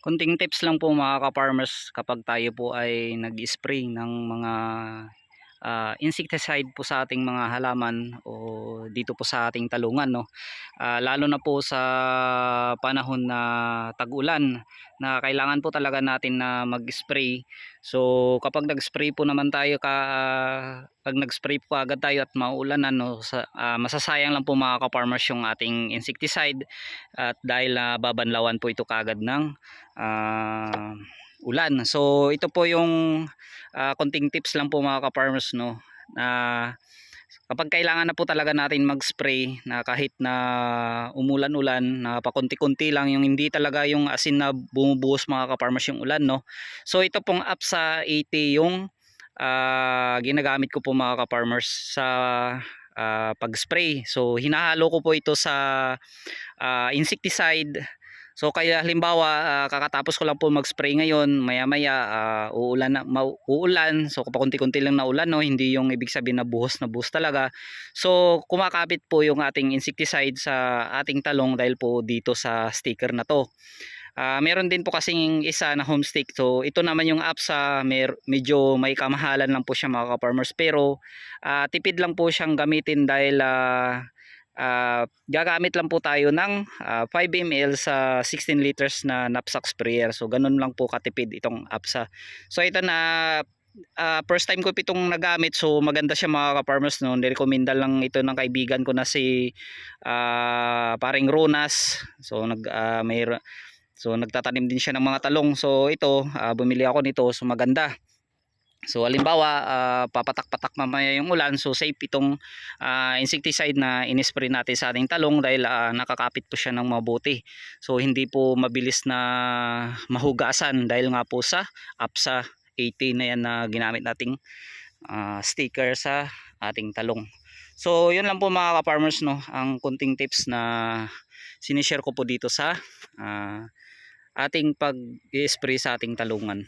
Kunting tips lang po mga ka-farmers kapag tayo po ay nag-spray ng mga ah, insecticide po sa ating mga halaman o dito po sa ating talungan no. Ah, lalo na po sa panahon na tag-ulan na kailangan po talaga natin na mag-spray. So kapag nag-spray po naman tayo ka pag nag-spray po agad tayo at mauulanan no, sa, ah, masasayang lang po mga ka-farmers yung ating insecticide at dahil na babanlawan po ito kaagad ng ah, ulan. So ito po yung ah, konting tips lang po mga ka-farmers no na kapag kailangan na po talaga natin mag-spray na kahit na umulan-ulan na pakunti-kunti lang yung hindi talaga yung asin na bumubuhos mga ka-farmers yung ulan no. So ito pong app sa 80 yung ah, ginagamit ko po mga ka-farmers sa ah, pag-spray. So hinahalo ko po ito sa ah, insecticide So kaya halimbawa ah, kakatapos ko lang po mag-spray ngayon, maya-maya ah, uulan na uulan. So pakunti-kunti lang na ulan no, hindi yung ibig sabihin na buhos na buhos talaga. So kumakapit po yung ating insecticide sa ating talong dahil po dito sa sticker na to. Ah, meron din po kasing isa na home stick. So ito naman yung app sa mer- medyo may kamahalan lang po siya mga ka-farmers pero ah, tipid lang po siyang gamitin dahil ah, ah, gagamit lang po tayo ng ah, 5 ml sa 16 liters na knapsack sprayer. So ganun lang po katipid itong APSA. So ito na ah, first time ko po itong nagamit so maganda siya mga ka-farmers no. Nirekomenda lang ito ng kaibigan ko na si ah, paring Ronas. So nag ah, may So nagtatanim din siya ng mga talong. So ito ah, bumili ako nito so maganda. So halimbawa ah, papatak-patak mamaya yung ulan so safe itong ah, insecticide na inispray natin sa ating talong dahil ah, nakakapit po siya ng mabuti. So hindi po mabilis na mahugasan dahil nga po sa APSA 80 na yan na ginamit nating ah, sticker sa ating talong. So yun lang po mga ka-farmers no, ang kunting tips na sinishare ko po dito sa ah, ating pag-spray sa ating talungan.